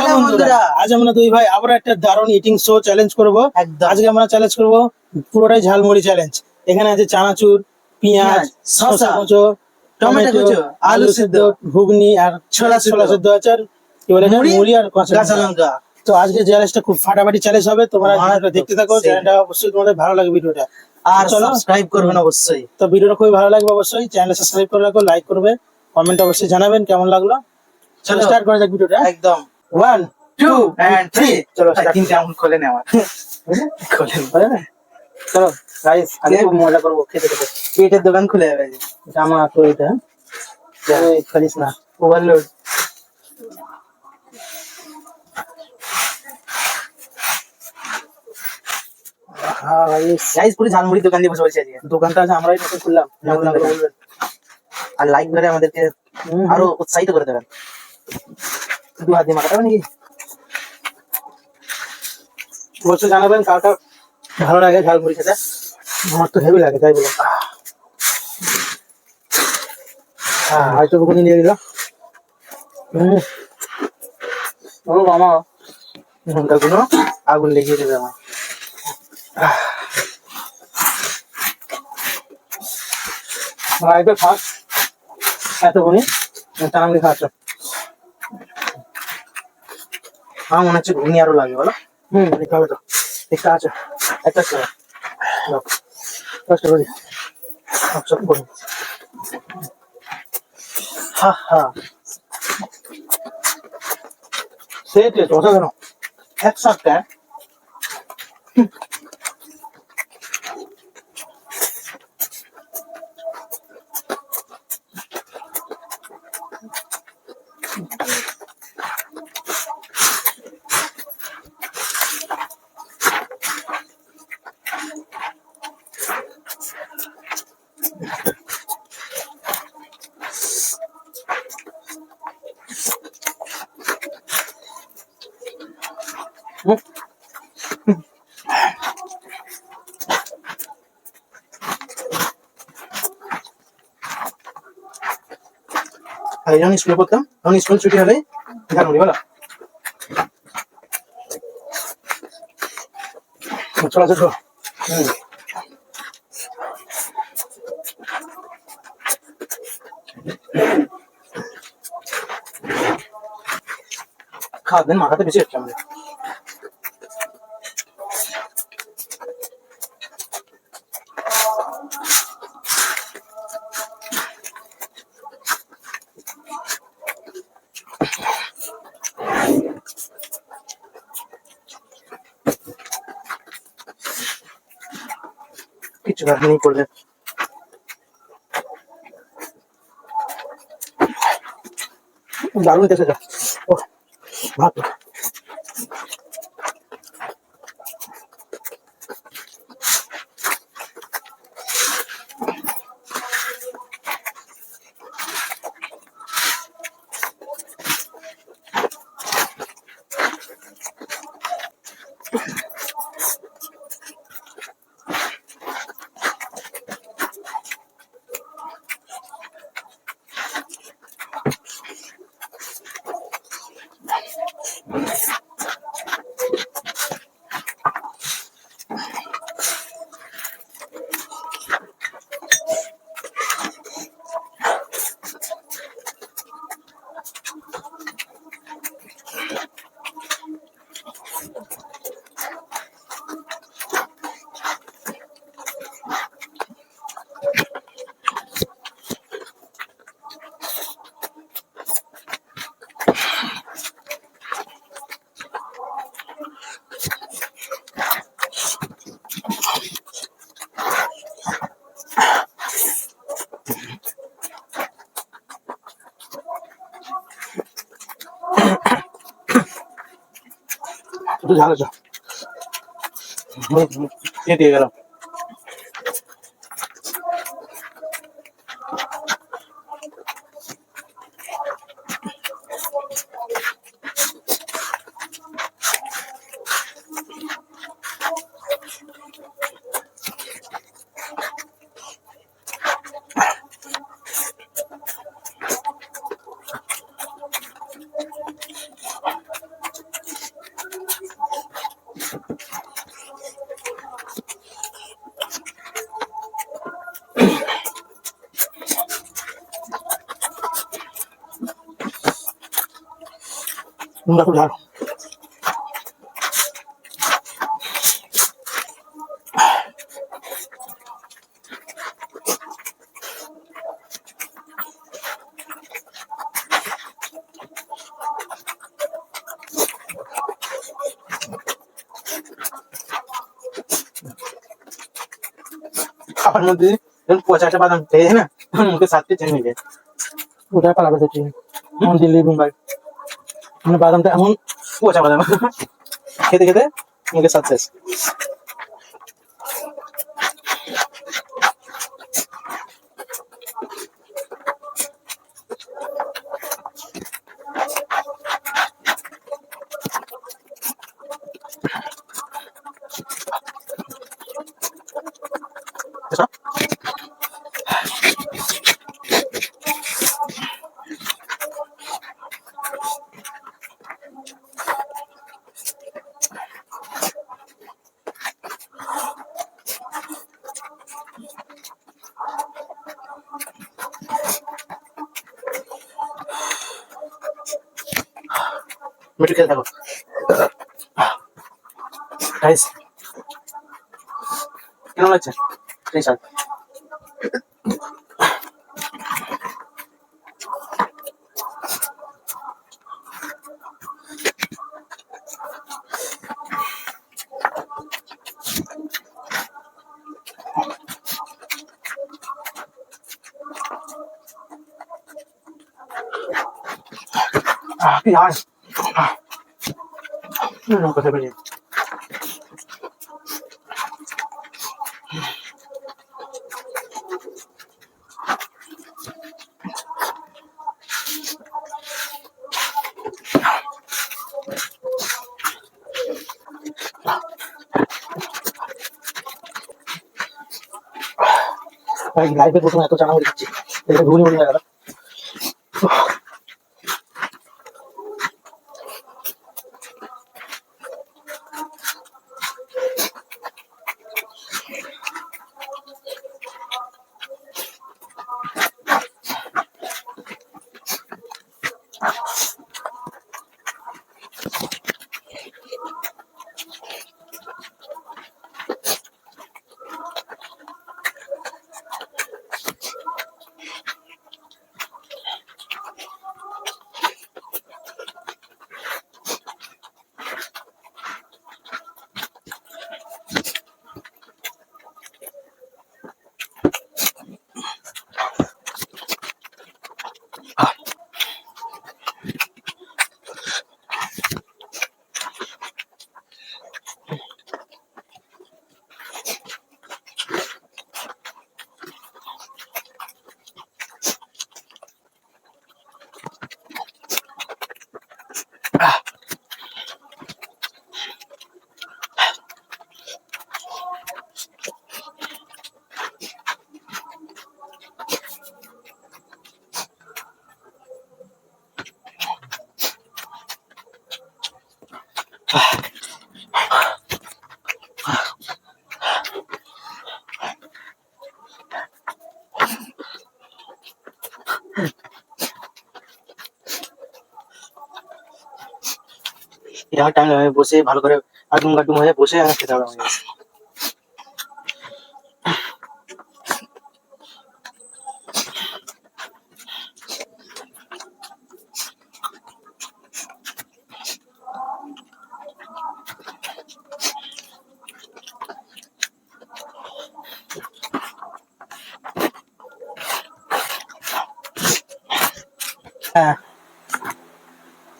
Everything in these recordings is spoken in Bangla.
হ্যালো বন্ধুরা। আজ আমরা দুই ভাই আবার একটা দারুণ ইটিং শো চ্যালেঞ্জ করব। আজকে আমরা চ্যালেঞ্জ করব পুরোটাই ঝালমুড়ি চ্যালেঞ্জ এখানে আছে চানাচুর পেঁয়াজ শসা, কুচো টমেটো আলু সিদ্ধ ঘুগনি আর ছোলা ছোলা সিদ্ধ আছে। আর কি বলে মুড়ি, আর কাঁচা লঙ্কা। তো আজকে চ্যালেঞ্জটা খুব ফাটাফাটি চ্যালেঞ্জ হবে। তোমরা দেখতে থাকো চ্যানেলটা অবশ্যই তোমাদের ভালো লাগবে ভিডিওটা। আর চলো। সাবস্ক্রাইব করবেন অবশ্যই। তো ভিডিওটা খুবই ভালো লাগবে অবশ্যই। চ্যানেল সাবস্ক্রাইব করে রাখো লাইক করবে কমেন্ট অবশ্যই জানাবেন কেমন লাগল। চলো। স্টার্ট করা যাক ভিডিওটা। একদম। ওয়ান টু এন্ড থ্রি চলো. তিনটে আঙুল খোলে নে আমার খোলেন চলো গাইস খুব মজা করব খেতে খেতে। পেটের দোকান খুলে যাবে জামা তো এটা। খালিস না ওভারলোড গাইস পুরো ঝালমুড়ি দোকান দিয়ে বসে বসে দোকানটা আছে আমরাই নতুন খুললাম আর লাইক করে আমাদেরকে আরও উৎসাহিত করে দেবেন। দু হাত দিয়ে মাখাতে নাকি? অবশ্যই জানাবেন কার ভালো লাগে ঝালমুড়ি খেতে। আমার তো হেভি লাগে, তাই বলো হ্যাঁ হয়তো ঘুগনি নিয়ে দিল ও মামা। ঘণ্টা গুলো আগুন লেগে দেবে আমার একবার খাস এত ঘুগনি চানামুড়ি খাচ্ছ আমার মনে হচ্ছে ঘুগনি আরও লাগবে বলো? হুম। দেখতে হবে তো একটা আছে একটা দাও। কষ্ট করি সব করি হা হা। সেই টেস্ট অসাধারণ একসাথে আর যখন স্কুলে পড়তাম। তখন স্কুল ছুটি হলে ঝালমুড়ি বলো। চলো চলো খাওয়া দিন মাথাতে বেশি হচ্ছে আমাদের। কিছু নেই করবে দারুণ দেখে আছে ও ভাত। ঝাল দিয়ে গেলাম। তোমরা খুব ঝাল খাবার মধ্যে যখন পচা বাদাম খেয়ে না তখন মুখে সাথে হয়ে যায় ওটা পালা বেঁচেছি এমন দিল্লি মুম্বাই মানে বাদামটা এমন পচা বাদাম। খেতে খেতে মুখে স্বাদ মিঠু খেতে থাকো গাইস কেমন লাগছে সেই স্বাদ আহ, কি আর কথা বলি লাইফে প্রথম এত চানা দিচ্ছি এটা ঘুরে ঘুরে গেল আমার টাইম লাগে বসে ভালো করে আটুম কাটুম হয়ে বসে আমার খেতে হবে আমাকে।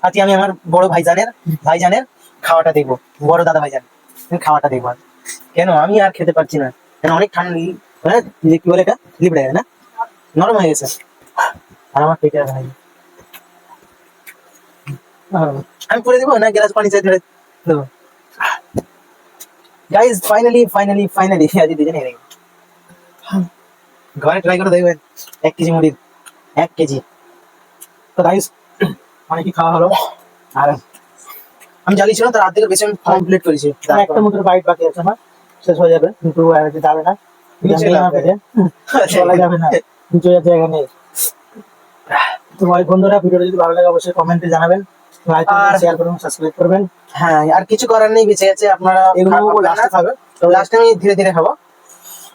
আজকে আমি আমার বড় ভাইজানের ভাইজানের খাওয়াটা দেখব। বড় দাদা ভাইজান আমি খাওয়াটা দেখব কেন? আমি আর খেতে পারছি না। কেন? অনেক ঠান্ডা হ্যাঁ? কি বলে এটা? লিপড়ে, না? নরম হয়ে গেছে। আর আমার পেটে আর আমি করে দেবো, না? গ্লাস পানি চাই ধরে দেবো। গাইজ ফাইনালি ফাইনালি ফাইনালি আজ দুজনে ঘরে ট্রাই করে দেখবেন। এক কেজি মুড়ির এক কেজি। তো গাইস অনেকই খাওয়া হলো। আর আমি জানি ছিল তার অর্ধেকের বেশি আমি কমপ্লিট করেছি। একটা মতো বাইট বাকি আছে আমার। শেষ হয়ে যাবে। কিন্তু আর যাবে না। চলা যাবে না। যাওয়ার জায়গা নেই তো ভাই বন্ধুরা ভিডিওটা যদি ভালো লাগে অবশ্যই কমেন্টে জানাবেন। লাইক করবেন আর- শেয়ার করবেন সাবস্ক্রাইব করবেন। হ্যাঁ আর কিছু করার নেই বেঁচে গেছে। আপনারা এগুলো লাস্টে খাবে লাস্টে আমি ধীরে ধীরে খাব।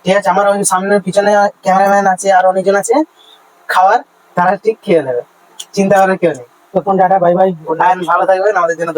ঠিক আছে আমার ওই সামনের পিছনে ক্যামেরাম্যান আছে আর অনেকজন আছে। খাওয়ার তারা ঠিক খেয়ে নেবে। চিন্তা করার কেউ নেই। তখন টাটা বাই বাই। ভালো থাকবেন আমাদের জন্য